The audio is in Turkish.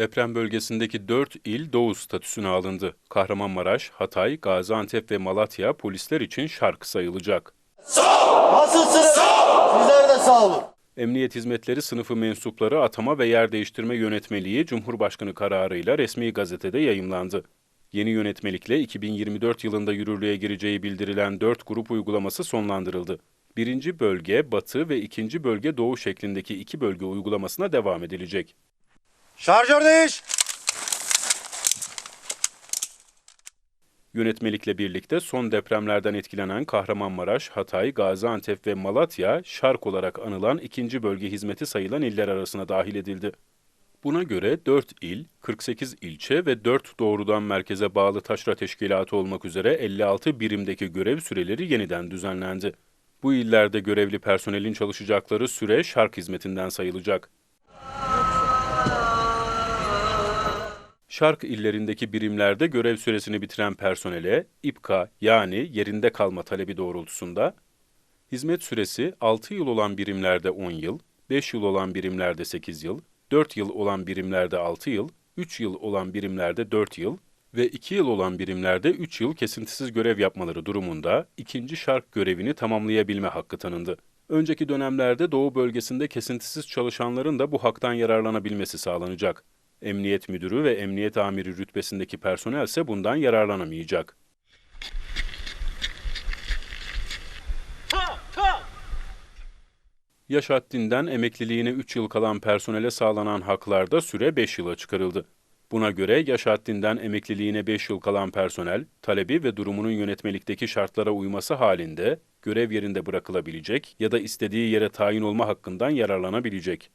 Deprem bölgesindeki 4 il Doğu statüsüne alındı. Kahramanmaraş, Hatay, Gaziantep ve Malatya polisler için şark sayılacak. Nasılsınız? Sizler de sağ olun. Emniyet Hizmetleri sınıfı mensupları atama ve yer değiştirme yönetmeliği Cumhurbaşkanı kararıyla resmi gazetede yayımlandı. Yeni yönetmelikle 2024 yılında yürürlüğe gireceği bildirilen 4 grup uygulaması sonlandırıldı. Birinci bölge Batı ve ikinci bölge Doğu şeklindeki iki bölge uygulamasına devam edilecek. Şarjör değiş. Yönetmelikle birlikte son depremlerden etkilenen Kahramanmaraş, Hatay, Gaziantep ve Malatya, şark olarak anılan ikinci bölge hizmeti sayılan iller arasına dahil edildi. Buna göre 4 il, 48 ilçe ve 4 doğrudan merkeze bağlı taşra teşkilatı olmak üzere 56 birimdeki görev süreleri yeniden düzenlendi. Bu illerde görevli personelin çalışacakları süre şark hizmetinden sayılacak. Şark illerindeki birimlerde görev süresini bitiren personele İPKA yani yerinde kalma talebi doğrultusunda hizmet süresi 6 yıl olan birimlerde 10 yıl, 5 yıl olan birimlerde 8 yıl, 4 yıl olan birimlerde 6 yıl, 3 yıl olan birimlerde 4 yıl ve 2 yıl olan birimlerde 3 yıl kesintisiz görev yapmaları durumunda ikinci şark görevini tamamlayabilme hakkı tanındı. Önceki dönemlerde Doğu bölgesinde kesintisiz çalışanların da bu haktan yararlanabilmesi sağlanacak. Emniyet müdürü ve emniyet amiri rütbesindeki personel ise bundan yararlanamayacak. Yaş haddinden emekliliğine 3 yıl kalan personele sağlanan haklarda süre 5 yıla çıkarıldı. Buna göre yaş haddinden emekliliğine 5 yıl kalan personel, talebi ve durumunun yönetmelikteki şartlara uyması halinde görev yerinde bırakılabilecek ya da istediği yere tayin olma hakkından yararlanabilecek.